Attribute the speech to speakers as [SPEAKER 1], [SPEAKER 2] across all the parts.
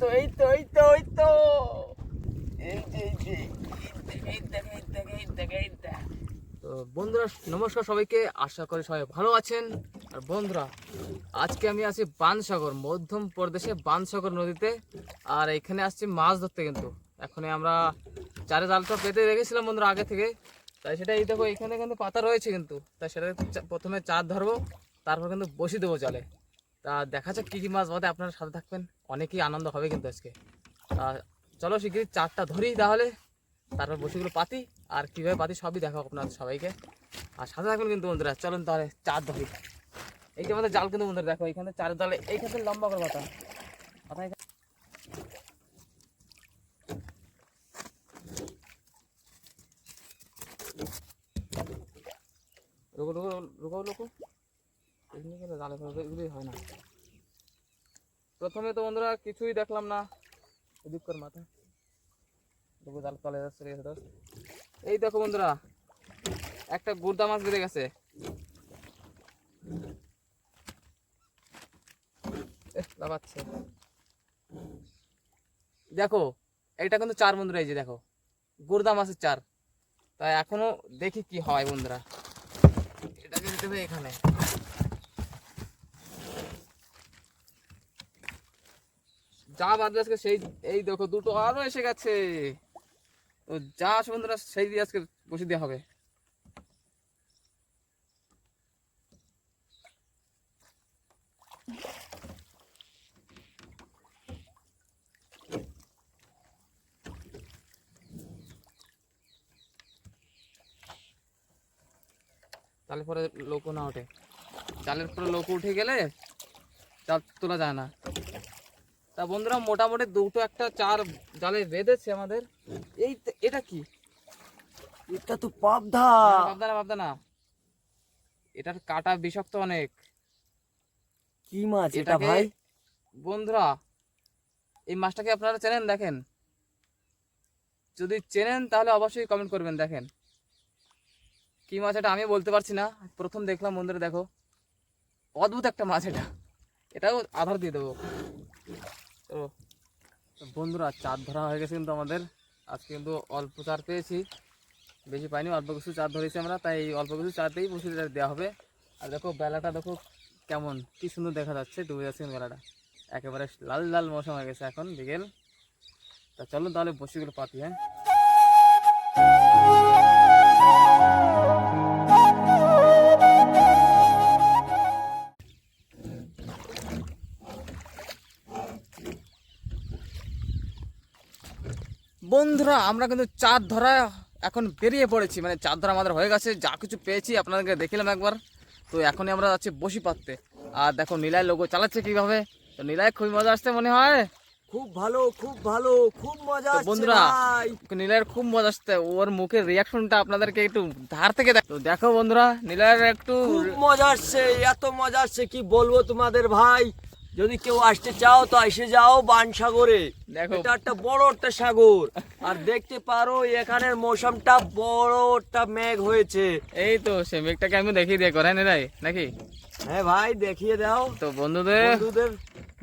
[SPEAKER 1] তো, এই তো এই তো এই তো। এই যে তো বন্ধুরা, নমস্কার সবাইকে। আশা করি সবাই ভালো আছেন। আর বন্ধুরা, আজকে আমি আছি বানসাগর, মধ্যম প্রদেশে বানসাগর নদীতে। আর এখানে আসছি মাছ ধরতে কিন্তু। এখন আমরা চারে জালটা পেতে রেখেছিলাম বন্ধুরা আগে থেকে। তাই সেটা এই দেখো, এখানে কিন্তু পাতা রয়েছে কিন্তু। তাই সেটা প্রথমে চার ধরবো, তারপর কিন্তু বসি দেবো জলে। তা দেখা যাক কী কী মাছ বাদে আপনারা সাথে থাকবেন। অনেকই আনন্দ হবে কিন্তু আজকে। চলো শিগগিরই চারটা ধরি তাহলে। তারপর বসিগুলো পাতি, আর কীভাবে পাতি সবই দেখাবো আপনাদের সবাইকে। আর সাথে থাকবেন কিন্তু বন্ধুরা, চলুন তাহলে চার ধরি। এই যে আমাদের জাল কিন্তু বন্ধুরা, দেখো এখানে চার জালে, এইখানে লম্বা করে পাতা রুকো রুকো রুকো রুকো। এগুলি এগুলি হয় না। প্রথমে তো বন্ধুরা কিছুই দেখলাম না। এদিক কর মাথা। এই দেখো বন্ধুরা, একটা গুর্দা মাছ বেঁধে গেছে। দেখো, এটা কিন্তু চার বন্ধুরা, এই যে দেখো, গুর্দা মাছের চার। তাই এখনও দেখি কি হয় বন্ধুরা। এটাকে দিতে হবে এখানে। যা বাদ আজকে সেই, এই দেখো দুটো আরও এসে গেছে। তো যা আসে বন্ধুরা, সেই দিয়ে আজকে বসে দেওয়া হবে। তাহলে পরে লোকও না ওঠে। জালের পরে লোক উঠে গেলে জাল তোলা যায় না। তা বন্ধুরা মোটামুটি দুটো একটা চার জালে বেঁধেছে আমাদের। এই এটা কি?
[SPEAKER 2] এটা তো পাবদা।
[SPEAKER 1] না, ভাবদা না ভাবদা না। এটার কাটা বিষাক্ত অনেক।
[SPEAKER 2] কি মাছ এটা ভাই?
[SPEAKER 1] বন্ধুরা এই মাছটাকে আপনারা চেনেন দেখেন? যদি চেনেন তাহলে অবশ্যই কমেন্ট করবেন দেখেন? কি মাছ এটা আমি বলতে পারছি না। প্রথম দেখলাম বন্ধুরা দেখো। অদ্ভুত একটা মাছ এটা। এটাও আধার দিয়ে দেবো। তো বন্ধুরা, চার ধরা হয়ে গেছে কিন্তু আমাদের। আজকে কিন্তু অল্প চার পেয়েছি। বেশি পাইনি, অল্প কিছু চার ধরেছি আমরা, তাই অল্প কিছু চারতেই বসে দেওয়া হবে। আর দেখো, বেলাটা দেখো কেমন, কি সুন্দর দেখা যাচ্ছে, ডুবে যাচ্ছে বেলাটা। একেবারে লাল লাল মৌসুম হয়ে গেছে এখন, বিকেল। তা চলো তাহলে বসিগুলো পাতি হ্যাঁ? বন্ধুরা আমরা কিন্তু চার ধরা এখন বেরিয়ে পড়েছি। মানে চার ধরা আমাদের হয়ে গেছে যা কিছু পেয়েছি আপনাদেরকে দেখিলাম একবার। তো এখনই আমরা যাচ্ছি বসি পাততে আর দেখো নীলায় লোগো চালাচ্ছে কীভাবে? তো নীলায় খুবই মজা আসছে মনে হয়।
[SPEAKER 2] খুব ভালো খুব ভালো খুব মজা
[SPEAKER 1] বন্ধুরা
[SPEAKER 2] ভাই।
[SPEAKER 1] নীলায়ের খুব মজা আসছে। ওর মুখের রিয়াকশনটা আপনাদেরকে একটু ধার থেকে দেখো দেখো বন্ধুরা নীলায়ের একটু
[SPEAKER 2] খুব মজা আসছে এত মজা আসছে কি বলব তোমাদের ভাই? যদি কেউ আসতে চাও তো এসে যাও বানসাগরে।
[SPEAKER 1] দেখো।
[SPEAKER 2] এটা একটা বড় একটা সাগর। আর দেখতে পারো এখানের মৌসুমটা বড় একটা মেঘ হয়েছে।
[SPEAKER 1] এই তো সে মেঘটাকে আমি দেখিয়ে দিয়ে করেন নীলাই নাকি?
[SPEAKER 2] হ্যাঁ ভাই দেখিয়ে দাও।
[SPEAKER 1] তো বন্ধুদের
[SPEAKER 2] বন্ধুদের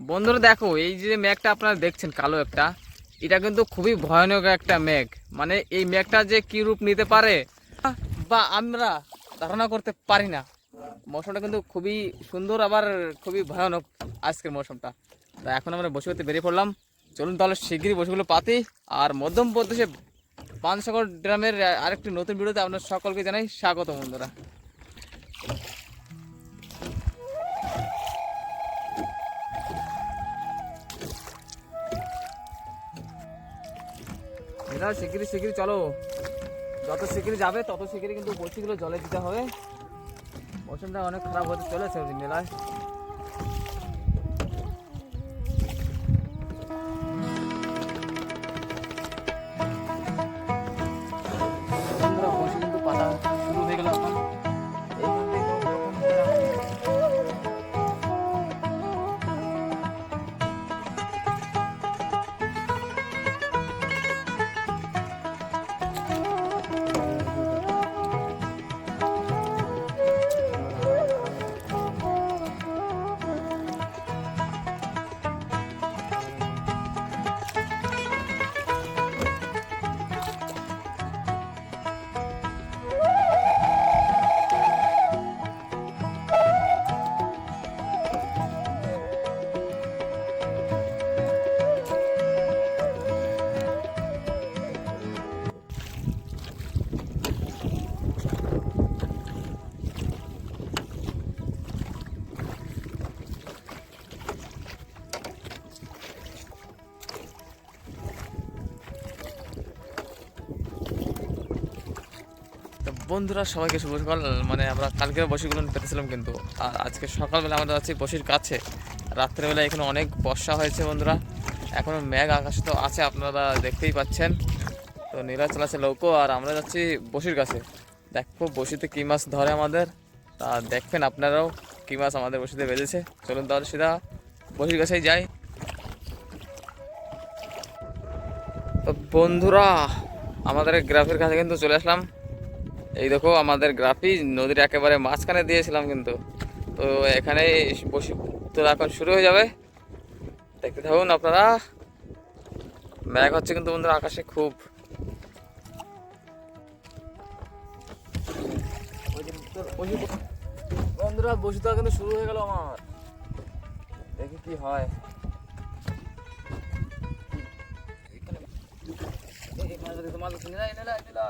[SPEAKER 1] বন্ধুরা দেখো এই যে মেঘটা আপনারা দেখছেন কালো একটা এটা কিন্তু খুবই ভয়ানক একটা মেঘ। মানে এই মেঘটা যে কি রূপ নিতে পারে বা আমরা ধারণা করতে পারি না। মৌসুমটা কিন্তু খুবই সুন্দর, আবার খুবই ভয়ানক আজকের মৌসুমটা। তা এখন আমরা বসে করতে বেরিয়ে পড়লাম। চলুন তাহলে শিগগিরই বসেগুলো পাতি। আর মধ্যম প্রদেশে পানসাগর গ্রামের আরেকটি নতুন ভিডিওতে আপনার সকলকে জানাই স্বাগত বন্ধুরা। শিগগিরি শিগগিরি চলো। যত শিগগিরি যাবে, তত শিগগিরি কিন্তু বসিগুলো জলে দিতে হবে। মৌসুমটা অনেক খারাপ হতে চলেছে মেলায়। বন্ধুরা, সবাইকে শুভ সকাল। মানে আমরা কালকে বসিগুলো পেতেছিলাম কিন্তু আর আজকে সকালবেলা আমাদের আছি বসির কাছে। রাত্রেবেলা এখানে অনেক বর্ষা হয়েছে বন্ধুরা। এখনও মেঘ আকাশে তো আছে, আপনারা দেখতেই পাচ্ছেন। তো নীলা চালাচ্ছে লৌকো, আর আমরা যাচ্ছি বসির কাছে। দেখো, বসিতে কী মাছ ধরে আমাদের? তা দেখবেন আপনারাও কী মাছ আমাদের বসিতে বেজেছে চলুন তাহলে সিধা বসির কাছেই যাই। তো বন্ধুরা, আমাদের গ্রাফের কাছে কিন্তু চলে আসলাম। এই দেখো আমাদের গ্রাফি, নদীর একেবারে মাঝখানে দিয়েছিলাম কিন্তু। তো এখানে বসে তো এখন শুরু হয়ে যাবে। দেখতে থাকুন আপনারা। ম্যাঘ হচ্ছে কিন্তু বন্ধুরা আকাশে খুব। বন্ধুরা, বসে তো কিন্তু শুরু হয়ে গেল আমার। দেখি কি হয়।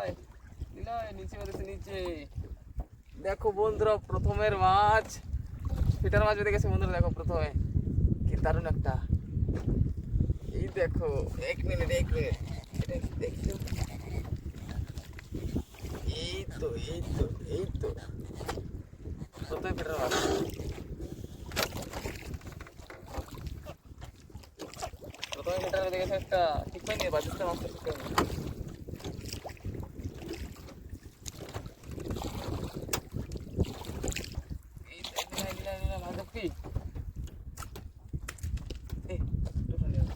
[SPEAKER 1] এই দেখো বন্ধুরা, প্রথমের মাছ। পিটার মাছ বেঁধে গেছে বন্ধুরা, দেখো প্রথমে। কি দারুণ একটা। এই দেখো, এক মিনিট এক মিনিট। এটা দেখছ? এই তো এই তো এই তো। প্রথমে পিটার মাছ। প্রথমে পিটার বেঁধে গেছে একটা। ঠিক হয়নি বাজুতে মাছটা ঠিক হয়নি এই তো, এই নিলাম, নিলাম, নিলাম, মাছ দেখবি? এই, দুটো নিলাম।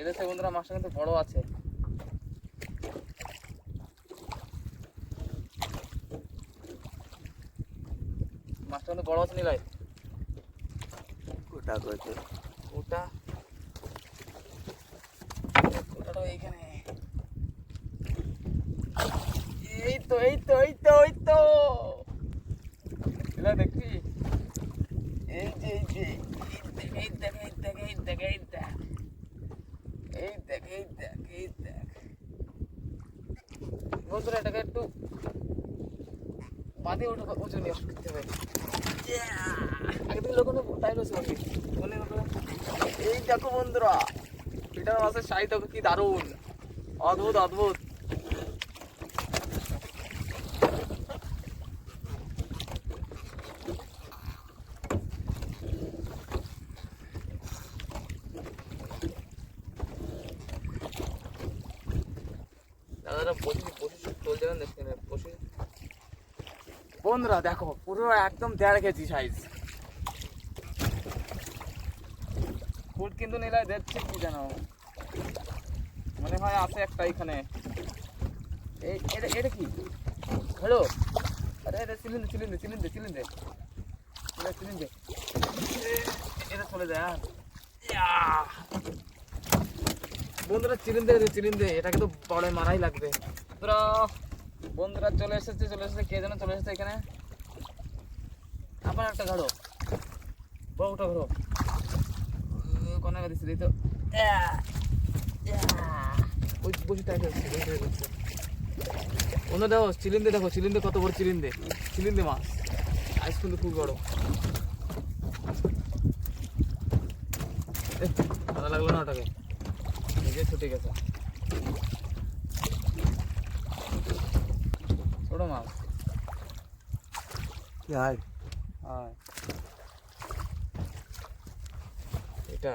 [SPEAKER 1] সেরেছে বন্ধুরা মাছটা কিন্তু বড় আছে। মাছটা কিন্তু বড় আছে
[SPEAKER 2] করেছে
[SPEAKER 1] ওটা ওটাও এইখানে। এই তো এই তো এই তো এই তো এলা দেখবি এই যে এই যে এই দেখ এই দেখ এই দেখ এই দেখ এই দেখ এই দেখ এই দেখ বন্ধুরা এটাকে একটু বাদে উঠে উঁচু নিয়ে আসতে হবে আগে থেকে লোক তাই হচ্ছে মনে এই দেখো বন্ধুরা পিটার মাছের শাড়ি দেখো কি দারুণ। অদ্ভুত অদ্ভুত দাদারা বসে বসে সব চলে যাবেন দেখতে বসে বন্ধুরা, দেখো, পুরো একদম দেড় কেজি সাইজ ফুট কিন্তু নিলাই দেখছে কি জানো মনে হয় আছে একটা এখানে। এটা কি? হ্যালো? আরে, এটা সিলিন্ডার সিলিন্ডার সিলিন্ডার সিলিন্ডার এটা এটা চলে যায়। হ্যাঁ। ইয়া। বন্ধুরা চিলিন্দে চিলিন্দে এটাকে তো বড় মারাই লাগবে। বন্ধুরা বন্ধুরা চলে এসেছে চলে এসেছে, কে যেন চলে এসেছে এখানে? আবার একটা ঘাড়ো বড় ওটা ঘাড়ো কোনে দিচ্ছে দিই তো। ওই বসে হচ্ছে অন্য দেখো চিলিন্দে দেখো চিলিন্দে কত বড় চিলিন্দে চিলিন্দে মাছ। আইস কিন্তু খুব বড় ভালো লাগল না ওটাকে? নিজে ছুটে গেছে ছোট মাছ
[SPEAKER 2] কি হয়
[SPEAKER 1] হ্যাঁ এটা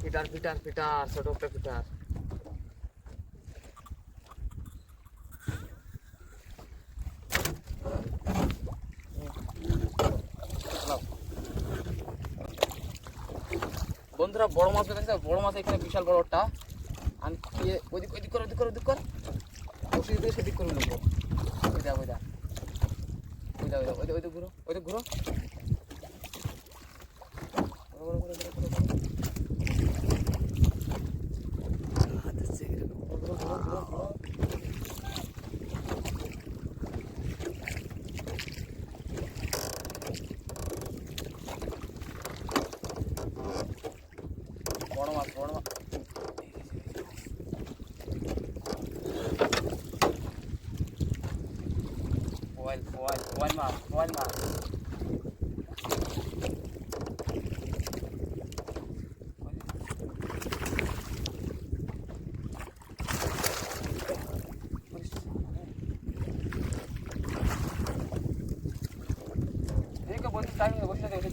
[SPEAKER 1] ফিটার ফিটার ফিটার ছোট একটা ফিটার বন্ধুরা বড় মাছ দেখেছে বড় মাছ এখানে বিশাল বড় ওটা আমি ইয়ে ওইদিক কর ওইদিক কর ওইদিক কর। ওষুধ দিয়ে সেদিক করে নেব। ওই দা ওই দা ওই দা ওই ওই ঘুরো ঘুরো,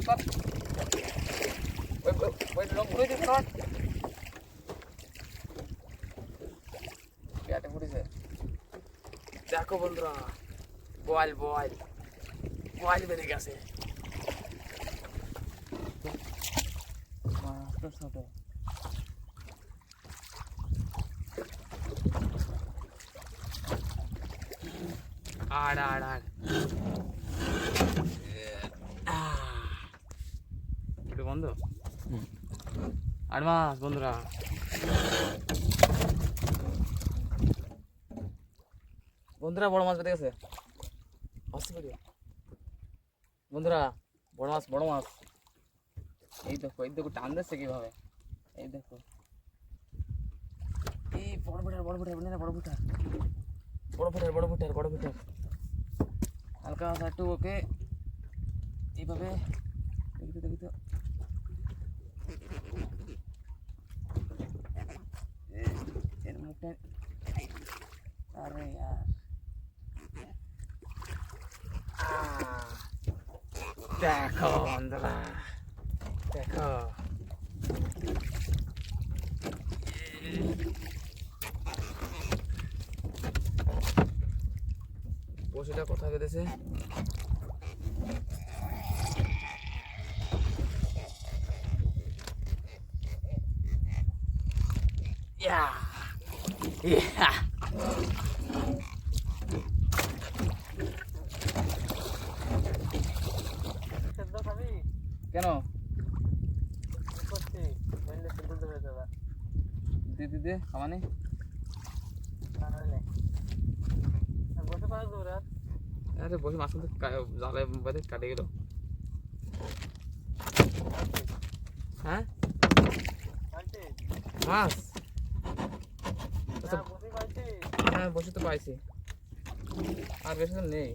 [SPEAKER 1] ปั๊บไปไปลงพื้นดิครับ ব্যাটে পড়েছে দেখো বন্ধুরা বল বল। বল বেড়ে গেছে। সাথে আর আর আর মাছ বন্ধুরা। বন্ধুরা, বড় মাছ বেঁধে গেছে। বন্ধুরা, বড় মাছ বড় মাছ। এই দেখো এই দেখো টান দিচ্ছে কীভাবে? এই দেখো। এই বড় ফুটার বড় ফুটার না বড় ফুটার বড় ফুটার বড় ফুটার বড় ফুটার হালকা হালকা একটু ওকে এইভাবে। দেখি তো এই, এর মুখটা আরে यार আহ, দেখো বন্ধুরা দেখো বসিটা কোথায় বেঁধেছে Yeah. কেন? দে দে দে খামানে আরে বসে মাছ কা- জালে কাটে গেল। হ্যাঁ? মাছ? আমি বসে তো পাইছি। আর বেশি তো নেই।